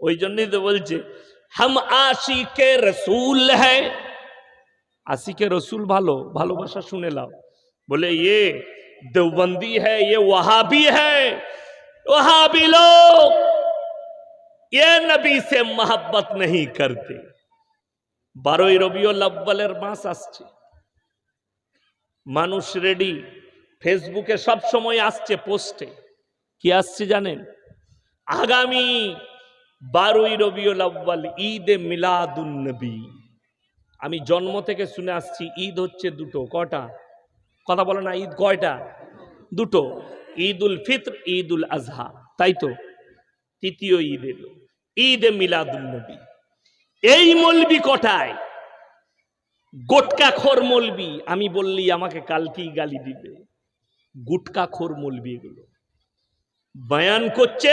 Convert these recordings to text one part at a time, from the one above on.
ওই জন্যই তো বলছে, হাম আশিকে রসুল হ্যাঁ আশিকে রসুল ভালো, ভালোবাসা শুনে লাও। বলে ইয়ে দেওবন্দি হ্যাঁ ওহাবি ওয়াহাবি হ্যাঁ ওয়াহাবি লোক ইয়ে নবী সে মোহাব্বত নেই করতে। বারোই রবিউল আব্বালের মাস আসছে। মানুষ রেডি ফেসবুকে সব সময় আসছে পোস্টে কি আসছে জানেন? আগামী বারোই রবিউল আব্বাল ঈদে মিলাদুন নবী। আমি জন্ম থেকে শুনে আসছি, ঈদ হচ্ছে দুটো, কটা? কথা বলে না, ঈদ কয়টা? দুটো। ঈদ উল ফিত্র ঈদ উল আজহা, তাই তো? তৃতীয় ঈদ এলো। ঈদ এ মিলাদুল নবী। এই মলবি কটায়? গোটকা খোর মলবি, আমি বললি আমাকে কালকেই গালি দিবে। গুটকা খোর মলবি এগুলো। বয়ান করছে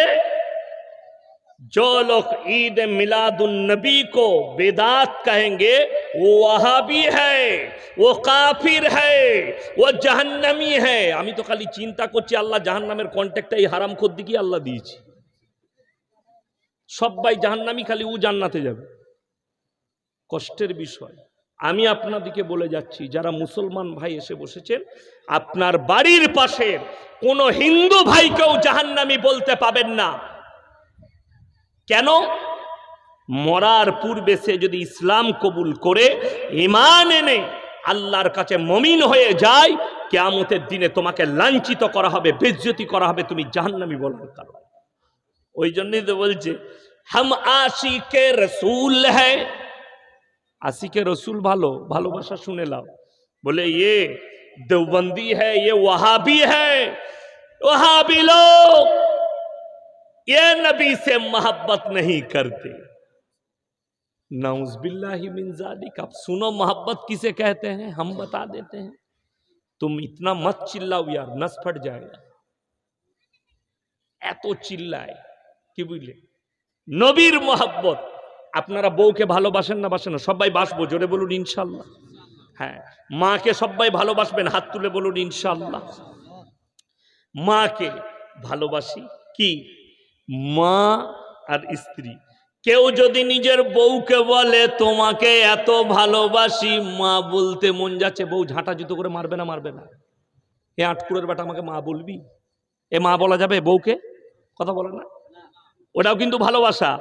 जो लोग ईद मिलादुन नबी को बेदात कहेंगे वो वहाबी है वो काफिर है वो জাহান্নামী है আমি তো খালি চিন্তা করছি আল্লাহ জাহান্নামের কন্ট্যাক্টটা এই হারাম খোদ্দি কি আল্লাহ দিয়েছি সবাই জাহান্নামি খালি ও জান্নাতে যাবে কষ্টের বিষয় আমি আপনাদিকে বলে যাচ্ছি যারা মুসলমান ভাই এসে বসেছেন আপনার বাড়ির পাশের কোনো হিন্দু ভাইকেও জাহান্নামি বলতে পাবেন না কেন? মরার পূর্বে সে যদি ইসলাম কবুল করে ইমান এনে আল্লাহর কাছে মমিন হয়ে যায়, কেয়ামতের দিনে তোমাকে লাঞ্ছিত করা হবে, বেজ্জতি করা হবে, তুমি জাহান্নামি বলার কারণ ওই জন্যই তো বলছে, হাম আশিকে রসুল হ্যাঁ আশিকে রসুল ভালো, ভালোবাসা শুনে লাও বলে ইয়ে দেওবন্দি হ্যাঁ ইয়ে ওয়াহাবি হ্যাঁ ওয়াহাবি লোক। ये नबी से मोहब्बत नहीं करते नाउजबिल्लाहि मिन जालिक आप सुनो मोहब्बत किसे कहते हैं हम बता देते हैं तुम इतना मत चिल्लाओ यार नस फट जाएगा এত চিল্লায় কি বুঝলে নবীর মোহাব্বত আপনারা বউকে ভালোবাসেন না বাসেন না সবাই বাসবো জোরে বলুন ইনশাল্লাহ হ্যাঁ মাকে সবাই ভালোবাসবেন হাত তুলে বলুন ইনশাল্লাহ মাকে ভালোবাসি কি মা আর স্ত্রী। কেউ যদি নিজের বউকে বলে, তোমাকে এত ভালোবাসি মা বলতে মন যাচ্ছে, বউ ঝাঁটা জুতো করে মারবে না মারবে না। এ আটকুরের বেটা আমাকে মা বলবি? এ মা বলা যাবে বউকে? কথা বলে না। ওটাও কিন্তু ভালোবাসা।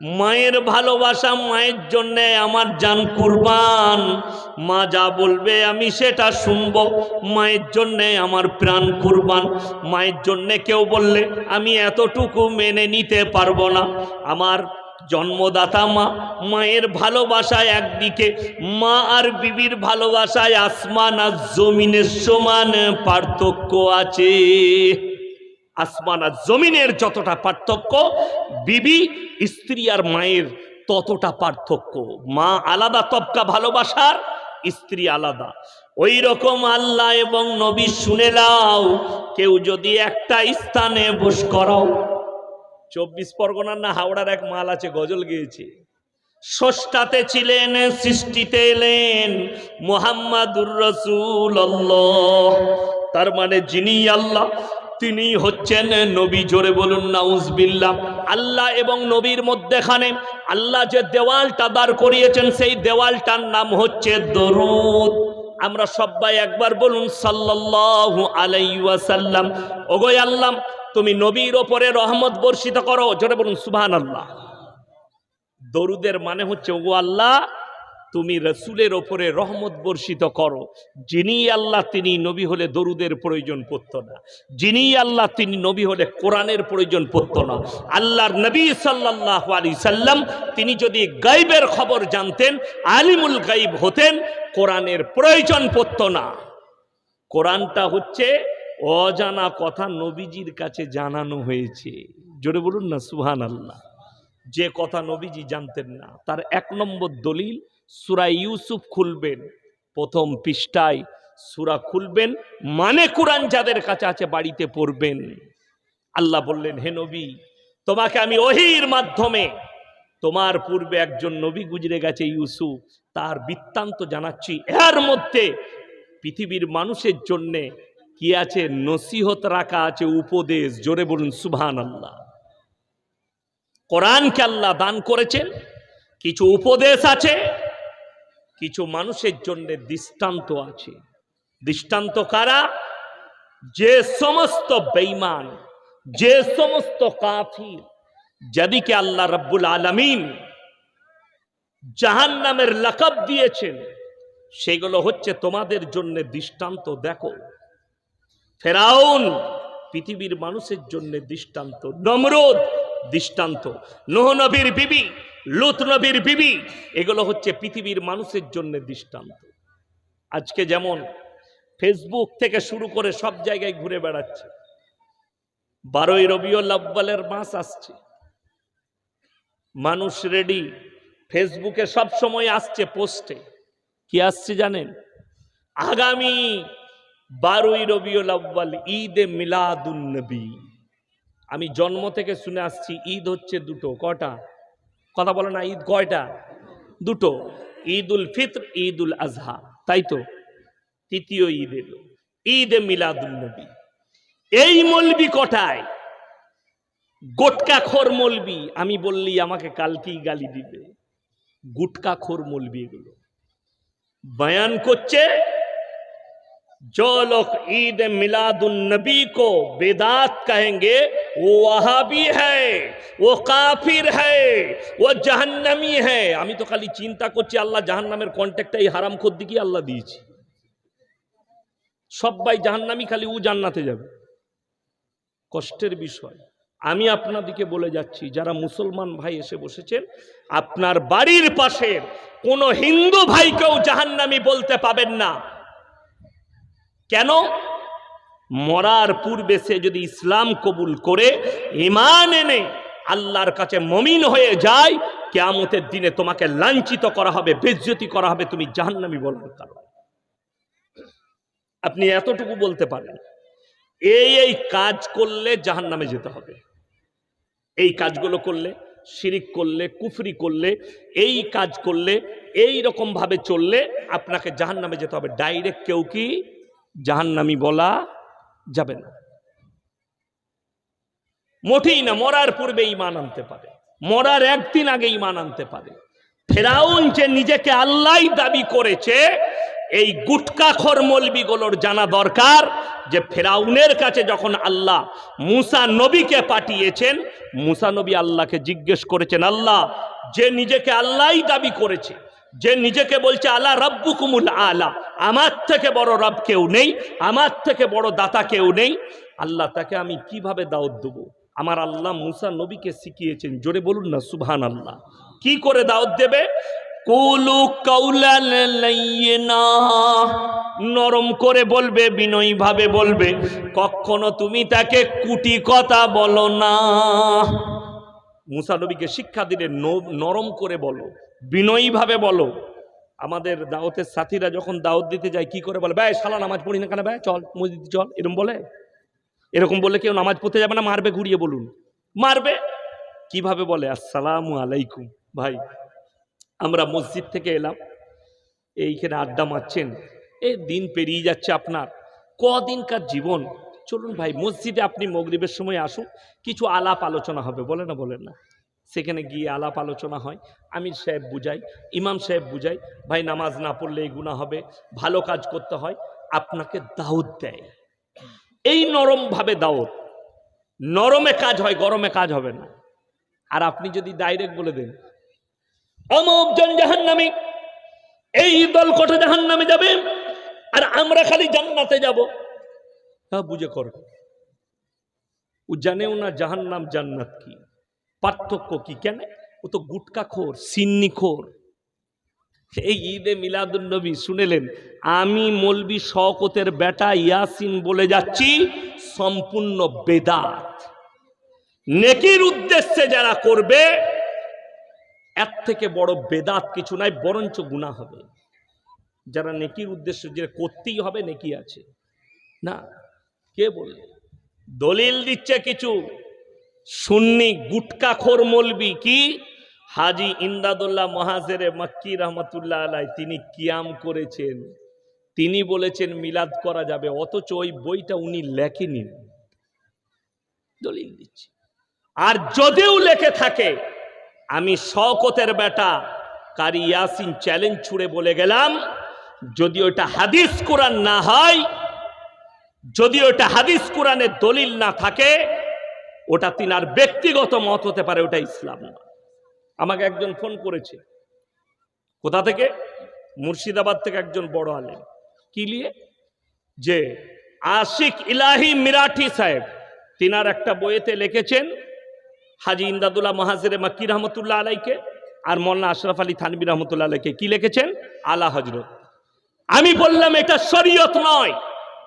মায়ের ভালোবাসা মায়ের জন্যে আমার জান কুরবান। মা যা বলবে আমি সেটা শুনব। মায়ের জন্যে আমার প্রাণ কুরবান। মায়ের জন্যে কেউ বললে আমি এতটুকু মেনে নিতে পারব না। আমার জন্মদাতা মা, মায়ের ভালোবাসায় একদিকে, মা আর বিবির ভালোবাসায় আসমান আর জমিনের সমান পার্থক্য আছে। আসমান আর জমিনের যতটা পার্থক্য, বিবি, স্ত্রী আর মায়ের ততটা পার্থক্য। মা আলাদা তবকা ভালোবাসার, স্ত্রী আলাদা। ওই রকম আল্লাহ এবং নবী শুনে লাও কেউ যদি একটা স্থানে বস করাও চব্বিশ পরগনার না হাওড়ার এক মাল আছে, গজল গেয়েছে। ষষ্ঠাতে ছিলেন, সৃষ্টিতে এলেন মোহাম্মদুর রসুল তার মানে যিনি আল্লাহ তিনি হচ্ছেন নবী। জোরে বলুন, নাউজবিল্লাহ। আল্লাহ এবং নবীর মধ্যেখানে আল্লাহ যে দেওয়ালটা দাঁড় করিয়েছেন, সেই দেওয়ালটার নাম হচ্ছে দরুদ। আমরা সবাই একবার বলুন, সাল্লাল্লাহু আলাইহি ওয়াসাল্লাম। ওগো আল্লাহ, তুমি নবীর ওপরে রহমত বর্ষিত করো। জোরে বলুন, সুবহানাল্লাহ। দরুদের মানে হচ্ছে, ওগো আল্লাহ তুমি রসুলের ওপরে রহমত বর্ষিত করো। যিনি আল্লাহ, তিনি নবী হলে দরুদের প্রয়োজন পড়ত না। যিনি আল্লাহ, তিনি নবী হলে কোরআনের প্রয়োজন পড়ত না। আল্লাহর নবী সাল্লাহ আলী সাল্লাম, তিনি যদি গাইবের খবর জানতেন, আলিমুল গাইব হতেন, কোরআনের প্রয়োজন পড়ত না। কোরআনটা হচ্ছে অজানা কথা নবীজির কাছে জানানো হয়েছে। জোরে বলুন না সুহান আল্লাহ যে কথা নবীজি জানতেন না, তার এক নম্বর দলিল সুরা ইউসুফ খুলবেন। প্রথম পৃষ্ঠায় সুরা খুলবেন মানে কোরআন যাদের কাছে আছে বাড়িতে পড়বেন। আল্লাহ বললেন, হে নবী, তোমাকে আমি ওহির মাধ্যমে, তোমার পূর্বে একজন নবী গুজরে গেছে ইউসুফ, তার বৃত্তান্ত জানাচ্ছি। এর মধ্যে পৃথিবীর মানুষের জন্যে কি আছে? নসিহত রাখা আছে, উপদেশ। জোরে বলুন সুবহান আল্লাহ কোরআনকে আল্লাহ দান করেছেন, কিছু উপদেশ আছে কিছু মানুষের জন্য দৃষ্টান্ত আছে। দৃষ্টান্ত কারা? যে সমস্ত বেঈমান, যে সমস্ত কাফির, যাদিকে আল্লাহ রব্বুল আলমিন জাহান নামের লাকাব দিয়েছেন, সেগুলো হচ্ছে তোমাদের জন্য দৃষ্টান্ত, দেখো। ফেরাউন পৃথিবীর মানুষের জন্য দৃষ্টান্ত, নমরুদ দৃষ্টান্ত। নোহ নবীর বিবি, লুত নবীর বিবি, এগুলো হচ্ছে পৃথিবীর মানুষের জন্য দৃষ্টান্ত। আজকে যেমন ফেসবুক থেকে শুরু করে সব জায়গায় ঘুরে বেড়াচ্ছে। বারোই রবিউল আব্বালের মাস আসছে। মানুষ রেডি ফেসবুকে সব সময় আসছে পোস্টে কি আসছে জানেন? আগামী বারোই রবিউল আব্বাল ঈদে মিলাদুন নবী। আমি জন্ম থেকে শুনে আসছি, ঈদ হচ্ছে দুটো, কটা? কথা বলে না, ঈদ কয়টা? দুটো। ঈদ উল ফিত্র ঈদ উল আজহা, তাই তো? তৃতীয় ঈদ এলো। ঈদ এ মিলাদুল নবী। এই মলবি কটায়? গোটকা খোর মলবি। আমি বললি, আমাকে কালকেই গালি দিবে। গুটকা খোর মলবি এগুলো। বয়ান করছে जो लोग ईद मिलादुन नबी को बेदात कहेंगे वो वहाबी है वो কাফির है वो জাহান্নামী है আমি তো খালি চিন্তা করছি আল্লাহ জাহান্নামের কন্ট্যাক্টটা এই হারাম খোদ্দি কি আল্লাহ দিয়েছি সবাই জাহান্নামি খালি ও জান্নাতে যাবে কষ্টের বিষয় আমি আপনাদিকে বলে যাচ্ছি যারা মুসলমান ভাই এসে বসেছেন আপনার বাড়ির পাশের কোনো হিন্দু ভাইকেও জাহান্নামি বলতে পাবেন না কেন? মরার পূর্বে সে যদি ইসলাম কবুল করে ইমান এনে আল্লাহর কাছে মমিন হয়ে যায়, কেয়ামতের দিনে তোমাকে লাঞ্ছিত করা হবে, বেজ্জতি করা হবে, তুমি জাহান্নামি বলার কারণ আপনি এতটুকু বলতে পারেন। এই এই কাজ করলে জাহান্নামে যেতে হবে। এই কাজগুলো করলে, শিরিক করলে, কুফরি করলে, এই কাজ করলে, এই রকম ভাবে চললে আপনাকে জাহান্নামে যেতে হবে। ডাইরেক্ট কেউ কি জাহান্নামি বলা যাবে না। মোটেই না, মরার পূর্বে ইমান আনতে পারে, মরার একদিন আগে ইমান আনতে পারে। ফেরাউন যে নিজেকে আল্লাহ দাবি করেছে, এই গুটকাখর মলবিগুলোর জানা দরকার যে ফেরাউনের কাছে যখন আল্লাহ মুসা নবীকে পাঠিয়েছেন, মুসা নবী আল্লাহকে জিজ্ঞেস করেছেন, আল্লাহ, যে নিজেকে আল্লাহই দাবি করেছে যে নিজেকে বলছে আলা আল্লাহ রব্বুকুমুল আলা। আমার থেকে বড় রব কেউ নেই, আমার থেকে বড় দাতা কেউ নেই। আল্লাহ তাকে আমি কীভাবে দাওয়াত দেবো? আমার আল্লাহ মুসা নবীকে শিখিয়েছেন, জোরে বলুন না সুবহান আল্লাহ কি করে দাওয়াত দেবে? কুলু। নরম করে বলবে বিনয়ী ভাবে বলবে, কখনো তুমি তাকে কুটি কথা বলো না। মুসা নবীকে শিক্ষা দিলে নরম করে বলো, বিনয়ীভাবে বলো। আমাদের দাওয়াতের সাথীরা যখন দাওয়াত দিতে যায়, কি করে বলে? ভাই শালা, নামাজ পড়ি না কেন ব্যয় চল, মসজিদ চল, এরকম বলে? এরকম বলে কেউ নামাজ পড়তে যাবে না, মারবে, ঘুরিয়ে বলুন। মারবে? কীভাবে বলে? আসসালামু আলাইকুম, ভাই। আমরা মসজিদ থেকে এলাম, এইখানে আড্ডা মারছেন। এই দিন পেরিয়ে যাচ্ছে আপনার। কদিনকার জীবন? চলুন ভাই, মসজিদে আপনি মগরিবের সময় আসুন, কিছু আলাপ আলোচনা হবে, বলে না, বলেন না। সেখানে গিয়ে আলাপ আলোচনা হয়, আমির সাহেব বুঝাই, ইমাম সাহেব বুঝাই, ভাই, নামাজ না পড়লে এই গুণা হবে, ভালো কাজ করতে হয়, আপনাকে দাওয়াত দেয়। এই নরমভাবে দাওয়াত, নরমে কাজ হয়, গরমে কাজ হবে না। আর আপনি যদি ডাইরেক্ট বলে দেন, অমুক জন জাহান্নামী, এই দল কটা জাহান্নামে যাবে, আর আমরা খালি জান্নাতে যাব। হ্যাঁ বুঝে কর। ও জানেও না জাহান্নাম জান্নাত কি। পার্থক্য কি কেন? ও তো গুটকা খোর, সিন্নি খোর। এই ঈদে মিলাদুন নবী শুনেলেন, আমি মলবি শওকতের বেটা ইয়াসিন বলে যাচ্ছি, সম্পূর্ণ বেদাত। নেকির উদ্দেশ্যে যারা করবে, এর থেকে বড় বেদাত কিছু নাই, বরঞ্চ গুণা হবে। যারা নেকির উদ্দেশ্যে যে করতেই হবে, নেকি আছে। না কে বললে? দলিল দিচ্ছে কিছু। সুন্নি গুটকাখোর মলবি কি? হাজি ইমদাদুল্লাহ মহাজেরে মাক্কি রহমতুল্লাহ আলাই তিনি কিয়াম করেছেন। তিনি বলেছেন, মিলাদ করা যাবে। অথচ ওই বইটা উনি লেখেনি। দলিল দিচ্ছে। আর যদিও লেখে থাকে, আমি শওকতের বেটা কারি ইয়াসিন চ্যালেঞ্জ ছুড়ে বলে গেলাম, যদি ওটা হাদিস কোরআন না হয় যদি ওটা হাদিস কোরআনের দলিল না থাকে, ওটা তিনার ব্যক্তিগত মত হতে পারে, ওটা ইসলাম না। আমাকে একজন ফোন করেছে। কোথা থেকে? মুর্শিদাবাদ থেকে একজন বড় আলেম। কি নিয়ে? যে, আশিক ইলাহি মিরাঠি সাহেব তিনার একটা বইয়েতে লিখেছেন, হাজি ইন্দাদুল্লাহ মাহাজিরে মাক্কি রহমতুল্লাহ আলাইকে আর মোল্লা আশরাফ আলী থানবী রহমতুল্লাহ আলাইকে। কি লিখেছেন? আলা হজরত আমি বললাম, এটা শরীয়ত নয়।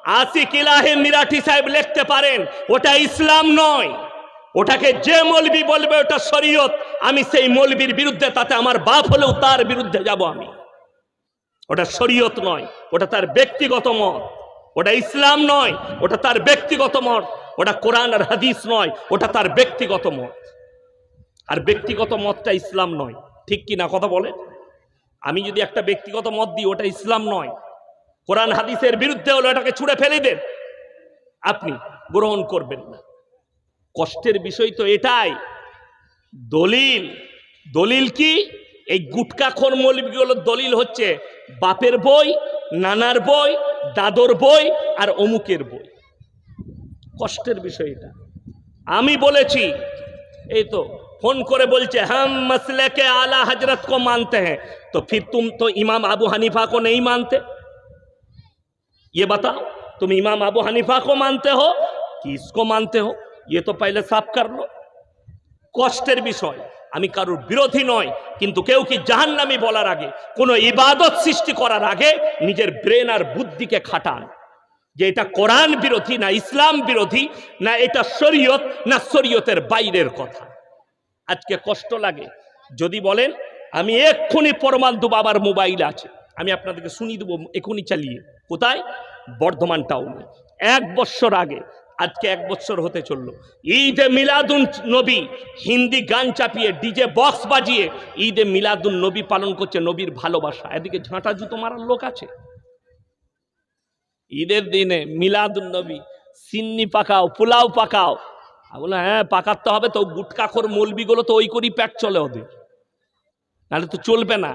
আশিক ইলাহি মিরাঠি সাহেব লিখতে পারেন, ওটা ইসলাম নয়। ওটাকে যে মৌলবি বলবে ওটা শরীয়ত। আমি সেই মৌলবির বিরুদ্ধে, তাতে আমার বাপ হলেও তার বিরুদ্ধে যাব আমি। ওটা শরীয়ত নয়, ওটা তার ব্যক্তিগত মত। ওটা ইসলাম নয়, ওটা তার ব্যক্তিগত মত। ওটা কোরআন আর হাদিস নয়, ওটা তার ব্যক্তিগত মত। আর ব্যক্তিগত মতটা ইসলাম নয়। ঠিক কি না কথা বলে? আমি যদি একটা ব্যক্তিগত মত দিই, ওটা ইসলাম নয়। কোরআন হাদিসের বিরুদ্ধে হলো, এটাকে ছুড়ে ফেলে দেন। আপনি গ্রহণ করবেন না। কষ্টের বিষয় তো এটাই। দলিল দলিল কি? এই গুটকাখোর মৌলবিগুলোর দলিল হচ্ছে বাপের বই, নানার বই, দাদর বই আর অমুকের বই। কষ্টের বিষয় এটা। আমি বলেছি, এই তো ফোন করে বলছে, হাম মসলেকে আলা হজরত কো মানতে হ্যাঁ তো ফির তুম তো ইমাম আবু হানিফা কো নেই মানতে। ये बताओ तुम इमाम अबू हनीफा को मानते हो कि इसको मानते हो ये तो पहले साफ कर लो কষ্টের বিষয় আমি কারোর বিরোধী নয় কিন্তু কেউ কি জাহান্নামি বলার আগে কোনো ইবাদত সৃষ্টি করার আগে নিজের ব্রেন আর বুদ্ধিকে খাটান যে এটা কোরআন বিরোধী না ইসলাম বিরোধী না এটা শরীয়ত না শরীয়তের বাইরের কথা আজকে কষ্ট লাগে যদি বলেন আমি এক্ষুনি প্রমাণ দেবো আবার মোবাইল আছে আমি আপনাদেরকে শুনিয়ে দেবো এখনই চালিয়ে। কোথায়? বর্ধমান টাউনে এক বছর আগে, আজকে এক বছর হতে চলল। ঈদে মিলাদুন নবী, হিন্দি গান চাপিয়ে, ডিজে বক্স বাজিয়ে ঈদে মিলাদুন নবী পালন করছে নবীর ভালোবাসা। এদিকে ঝাঁটা জুতো মারার লোক আছে। ঈদের দিনে মিলাদুন নবী, সিন্নি পাকাও, পোলাও পাকাও। বললাম হ্যাঁ পাকাতে হবে, তো গুটকাখোর মলবিগুলো তো ওই করেই প্যাট চলে ওদের। নাহলে তো চলবে না।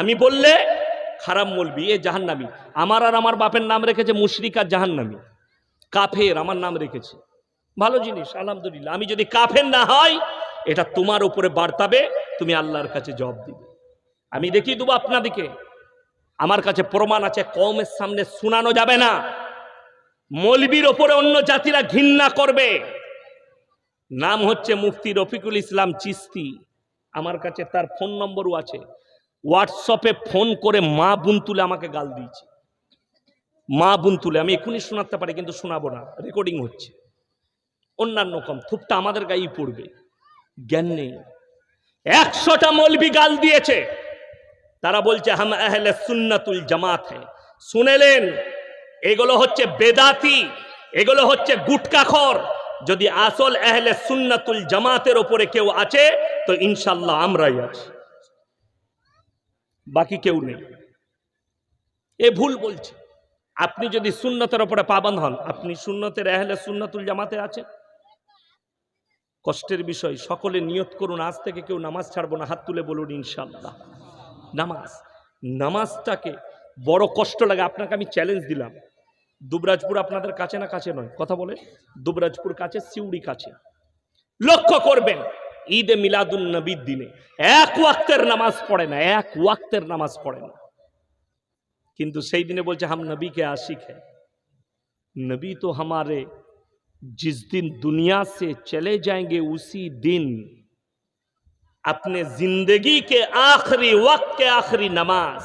আমি বললে খারাপ মলবি, এ জাহান্নামি। আমার আর আমার বাপের নাম রেখেছে মুশরিক আর জাহান্নামি। কাফের আমার নাম রেখেছে। ভালো জিনিস, আলহামদুলিল্লাহ। আমি যদি কাফের না হয় এটা তোমার উপরে বার্তাবে, তুমি আল্লাহর কাছে জবাব দিবে। আমি দেখিয়ে দেবো আপনাদিকে। আমার কাছে প্রমাণ আছে কমের সামনে শোনানো যাবে না। মলবির ওপরে অন্য জাতিরা ঘৃণা করবে। নাম হচ্ছে মুফতি রফিকুল ইসলাম চিস্তি। আমার কাছে তার ফোন নম্বরও আছে। হোয়াটসঅ্যাপে ফোন করে মা বুন তুলে আমাকে গাল দিয়েছে। মা বুন তুলে, আমি এখনই শোনাতে পারি, কিন্তু শোনাবো না। রেকর্ডিং হচ্ছে। অন্যান্য কম থুপটা আমাদের গায়েই পড়বে। জ্ঞান নেই। একশোটা মলবি গাল দিয়েছে। তারা বলছে, হাম আহলে সুন্নাতুল জামাত হ্যাঁ। শুনেলেন? এগুলো হচ্ছে বেদাতি, এগুলো হচ্ছে গুটকাখর যদি আসল আহলে সুন্নাতুল জামাতের ওপরে কেউ আছে, তো ইনশাল্লাহ আমরাই আছি। বাকি কেউ নেই। এ ভুল বলছে। আপনি যদি সুন্নতের ওপরে পাবন হন, আপনি সুন্নতের আহলে সুন্নাতুল জামাতে আছেন? কষ্টের বিষয়, সকলে নিয়ত করুন, আজ থেকে কেউ নামাজ ছাড়বো না, হাত তুলে বলুন ইনশাল্লাহ নামাজ, নামাজটাকে বড় কষ্ট লাগে। আপনাকে আমি চ্যালেঞ্জ দিলাম। দুবরাজপুর আপনাদের কাছে না কাছে নয়? কথা বলে দুবরাজপুর কাছে, সিউড়ি কাছে। লক্ষ্য করবেন ঈদে মিলাদুন নবীর দিনে এক ওয়াক্তের নামাজ পড়ে না এক ওয়াক্তের নামাজ পড়ে না কিন্তু সেই দিনে বলছে হাম নবী কে আশিক है नबी तो हमारे जिस दिन दुनिया से चले जाएंगे उसी दिन अपने जिंदगी के आखिरी वक्त के आखिरी नमाज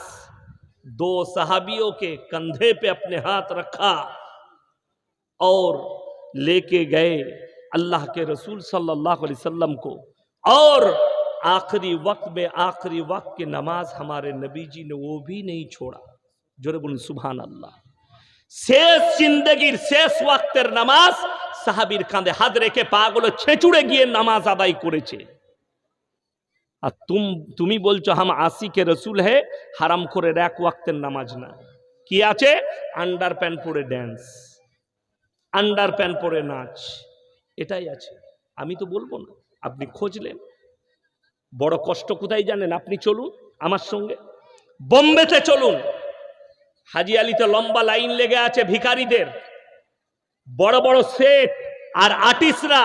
दो सहाबियों के कंधे पे अपने हाथ रखा और लेके गए अल्लाह के रसूल सल्लल्लाहु अलैहि वसल्लम को और आखिरी वक्त में आखिरी वक्त की नमाज हमारे नबी जी ने वो भी नहीं छोड़ा জোরে বলুন সুবহান আল্লাহ শেষ জিন্দগির শেষ ওয়াক্তের নামাজ সাহাবির কাঁধে হাত রেখে পাগুলো ছেঁচুড়ে গিয়ে নামাজ আদায় করেছে আর তুম তুমি বলছো হাম আশিকে রসুল হে হারাম করে এক ওয়াক্তের নামাজ না কি আছে আন্ডার প্যান্ট পরে ড্যান্স আন্ডার প্যান্ট পরে নাচ এটাই আছে আমি তো বলবো না আপনি খুঁজলেন বড় কষ্ট কোথায় জানেন আপনি চলুন আমার সঙ্গে বোম্বেতে চলুন হাজি আলিতে লম্বা লাইন লেগে আছে ভিখারিদের বড় বড় সেট আর আর্টিস্টরা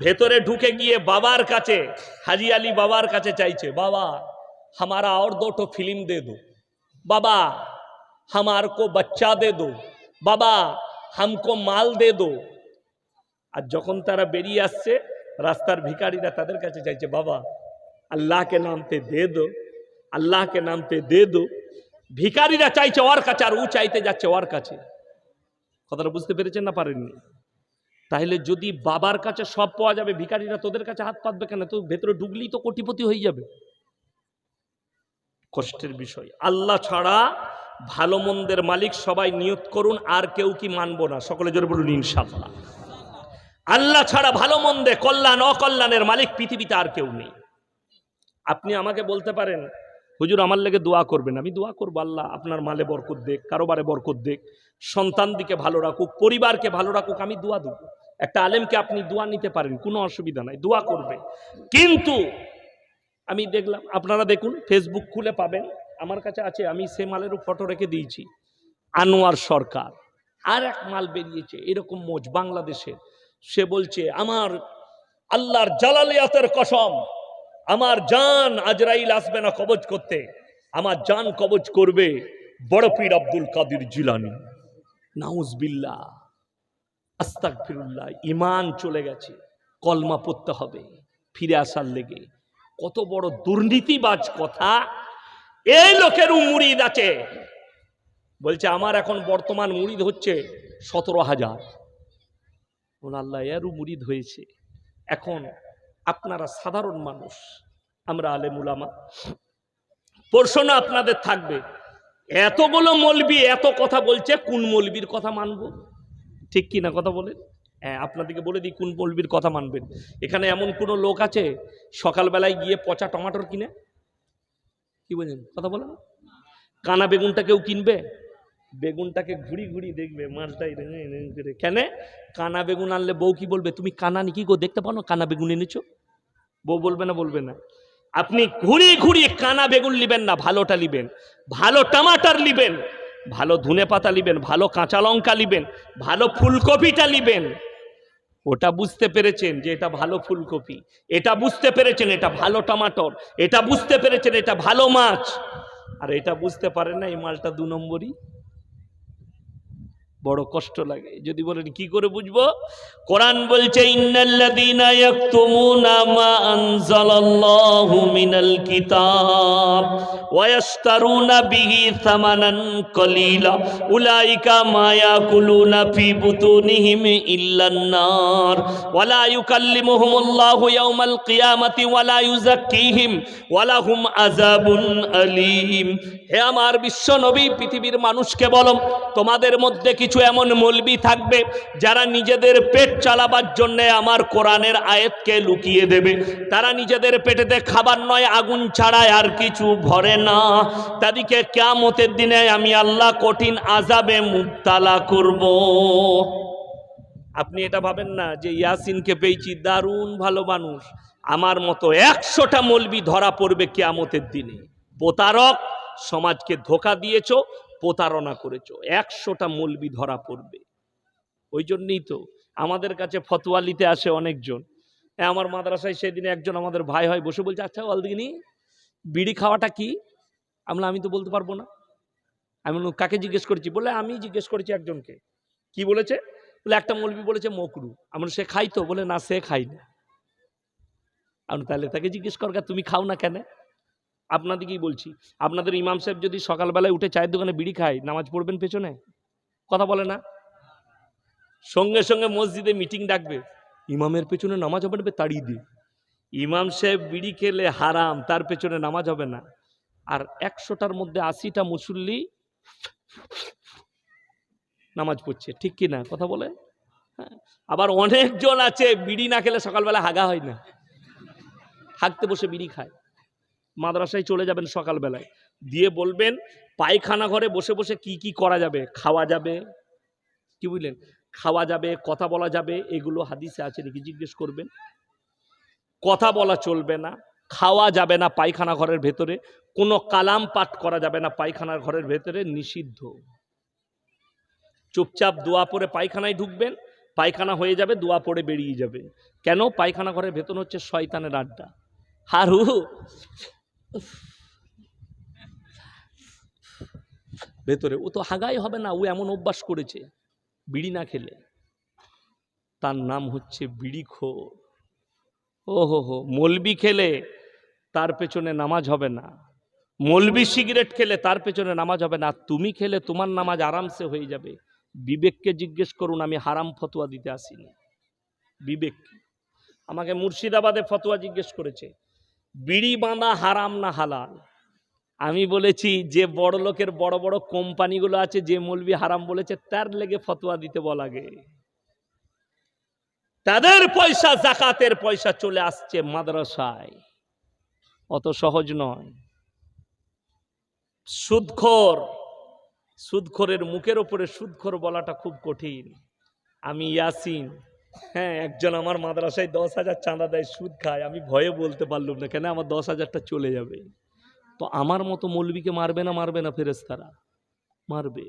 ভেতরে ঢুকে গিয়ে বাবার কাছে হাজি আলী বাবার কাছে চাইছে বাবা हमारा और दो ठो फिल्म दे दो बाबा हमार को बच्चा दे दो বাবা হামকো মাল দে দো আর যখন তারা বেরিয়ে আসছে, রাস্তার ভিখারিরা তাদের কাছে চাইছে, বাবা, আল্লাহকে নামতে দে দো, আল্লাহকে নামতে দে দো। ভিখারিরা চাইছে, ওর কাছে, আর ও চাইতে যাচ্ছে ওর কাছে। কথাটা বুঝতে পেরেছেন না পারেননি? তাহলে যদি বাবার কাছে সব পাওয়া যাবে, ভিখারিরা তোদের কাছে হাত পাতবে কেন? তো ভেতরে ঢুকলেই তো কোটিপতি হয়ে যাবে। কষ্টের বিষয়। আল্লাহ ছাড়া ভালো মন্দের মালিক সবাই নিয়ত করুন, আর কেউ কি মানবো না। সকলে জোরে বলুন ইনশাল্লাহ আল্লাহ ছাড়া ভালো মন্দে কল্যাণ, অকল্যাণের মালিক পৃথিবীতে আর কেউ নেই। আপনি আমাকে বলতে পারেন, হুজুর, আমার লেগে দোয়া করবেন। আমি দোয়া করব, আল্লাহ আপনার মালে বরকত দেখ কারোবারে বরকত দেখ সন্তান দিকে ভালো রাখুক, পরিবারকে ভালো রাখুক, আমি দোয়া দেবো। একটা আলেমকে আপনি দোয়া নিতে পারেন, কোনো অসুবিধা নাই, দোয়া করবে। কিন্তু আমি দেখলাম, আপনারা দেখুন ফেসবুক খুলে পাবেন, আমার কাছে আছে, আমি সে মালেরও ফটো রেখে দিয়েছি। আনোয়ার সরকার, আর এক মাল বেরিয়েছে, এরকম মোজ, বাংলাদেশের। সে বলছে, আমার আল্লাহর জালালিয়াতের কসম, আমার জান আজরাইল আসবে না কবজ করতে। আমার জান কবজ করবে বড় পীর আব্দুল কাদির জিলানি। নাউজবিল্লাহ আস্তাক ফিরুল্লাহ ইমান চলে গেছে, কলমা পড়তে হবে, ফিরে আসার লেগে। কত বড় দুর্নীতিবাজ কথা। এই লোকেরও মুরিদ আছে। বলছে, আমার এখন বর্তমান মুরিদ হচ্ছে সতেরো হাজার। আল্লাহ এরও মুরিদ হয়েছে। এখন আপনারা সাধারণ মানুষ, আমরা আলেমুলামা প্রশ্ন আপনাদের থাকবে, এতগুলো মলবি এত কথা বলছে, কোন মলবির কথা মানবো? ঠিক কি না কথা বলেন? হ্যাঁ আপনাদেরকে বলে দিই কোন মলবির কথা মানবেন। এখানে এমন কোনো লোক আছে, সকালবেলায় গিয়ে পচা টমাটোর কিনে? কি বলছেন কথা বলেন। কানা বেগুনটা কেউ কিনবে? বেগুনটাকে ঘুরি ঘুরি দেখবে, মাছটাই কেন? কানা বেগুন আনলে বউ কি বলবে? তুমি কানা নি কি গো, দেখতে পাও কানা বেগুন এনেছো? বউ বলবে না বলবে না। আপনি ঘুরি ঘুরি কানা বেগুন লিবেন না, ভালোটা লিবেন। ভালো টমাটার লিবেন, ভালো ধনে পাতা লিবেন, ভালো কাঁচা লঙ্কা লিবেন, ভালো ফুলকপিটা লিবেন। ওটা বুঝতে পেরেছেন যে এটা ভালো ফুলকপি। এটা বুঝতে পেরেছেন এটা ভালো টমাটর। এটা বুঝতে পেরেছেন এটা ভালো মাছ। আর এটা বুঝতে পারেন না, এই মালটা দু নম্বরই। বড় কষ্ট লাগে। যদি বলেন, কি করে বুঝব? কোরআন বলছে হে আমার বিশ্ব নবী, পৃথিবীর মানুষকে বলো, তোমাদের মধ্যে কিছু এমন মলবি থাকবে যারা নিজেদের পেট চালাবার জন্য আমার কোরআনের আয়াতকে লুকিয়ে দেবে। তারা নিজেদের পেটেতে খাবার নয়, আগুন ছাড়ায় আর কিছু ভরে না। তাদেরকে কেয়ামতের দিনে আমি আল্লাহ কঠিন আজাবে মুক্তালা করব। আপনি এটা ভাবেন না যে ইয়াসিনকে পেয়েছি দারুণ ভালো মানুষ। আমার মতো একশোটা মলবি ধরা পড়বে কেয়ামতের দিনে। প্রতারক, সমাজকে ধোকা দিয়েছ প্রতারণা করেছ, একশোটা মলবি ধরা পড়বে। ওই জন্যই তো আমাদের কাছে ফতোয়া নিতে আসে অনেকজন। হ্যাঁ আমার মাদ্রাসায় সেদিনে একজন আমাদের ভাই হয়, বসে বলছে আচ্ছা অলদিনী বিড়ি খাওয়াটা কি? আমরা আমি তো বলতে পারব না। আমি কাকে জিজ্ঞেস করছি? বলে, আমি জিজ্ঞেস করেছি একজনকে। কি বলেছে? বলে, একটা মৌলবি বলেছে মকরু। আমরা সে খাই তো বলে, না, সে খাই না আমি তাহলে তাকে জিজ্ঞেস কর তুমি খাও না কেন? আপনাদেরকেই বলছি, আপনাদের ইমাম সাহেব যদি সকালবেলায় উঠে চায়ের দোকানে বিড়ি খায়, নামাজ পড়বেন পেছনে? কথা বলে না? সঙ্গে সঙ্গে মসজিদে মিটিং ডাকবে, ইমামের পেছনে নামাজ হবে না তাড়িয়ে দিয়ে? ইমাম সাহেব বিড়ি খেলে হারাম, তার পেছনে নামাজ হবে না। আর একশোটার মধ্যে আশিটা মুসল্লি নামাজ পড়ছে, ঠিক কি না? কথা বলে? হ্যাঁ। আবার অনেকজন আছে, বিড়ি না খেলে সকালবেলা হাগা হয় না। হাঁকতে বসে বিড়ি খায়। মাদ্রাসায় চলে যাবেন সকালবেলায়। দিয়ে বলবেন, পায়খানা ঘরে বসে বসে কি কি করা যাবে? খাওয়া যাবে। কি বুঝলেন? খাওয়া যাবে, কথা বলা যাবে, এগুলো হাদিসে আছে নাকি? জিজ্ঞেস করবেন। কথা বলা চলবে না, খাওয়া যাবে না পায়খানা ঘরের ভেতরে, কোনো কালাম পাঠ করা যাবে না পায়খানার ঘরের ভেতরে, নিষিদ্ধ। চুপচাপ দোয়া পরে পায়খানায় ঢুকবেন, পায়খানা হয়ে যাবে, দোয়া পড়ে বেরিয়ে যাবে। কেন? পায়খানা ঘরের ভেতর হচ্ছে শয়তানের আড্ডা। হারু! ভেতরে, ও তো হাগাই হবে না, ও এমন অভ্যাস করেছে, বিড়ি না খেলে। তার নাম হচ্ছে বিড়িখোর ও হো হো, মলবি খেলে তার পেছনে নামাজ হবে না। মলবি সিগারেট খেলে তার পেছনে নামাজ হবে না। তুমি খেলে তোমার নামাজ আরামসে হয়ে যাবে। বিবেককে জিজ্ঞেস করুন, আমি হারাম ফতোয়া দিতে আসিনি। বিবেক আমাকে মুর্শিদাবাদে ফতোয়া জিজ্ঞেস করেছে। বিড়ি বাঁধা হারাম না হালাল। আমি বলেছি, যে বড় লোকের বড় বড় কোম্পানিগুলো আছে, যে মলবি হারাম বলেছে, তার লেগে ফতোয়া দিতে বলাগে তাদের পয়সা জাকাতের পয়সা চলে আসছে মাদ্রাসায়। অত সহজ নয়। সুদখোর, সুদখোরের মুখের ওপরে সুদখোর বলাটা খুব কঠিন। আমি ইয়াসিন হ্যাঁ একজন আমার মাদ্রাসায় দশ হাজার চাঁদা দেয়, সুদ খায়। আমি ভয়ে বলতে পারলাম না, কেন আমার দশ হাজারটা চলে যাবে? তো আমার মতো মৌলবিকে মারবে না মারবে না ফেরেস্তারা মারবে।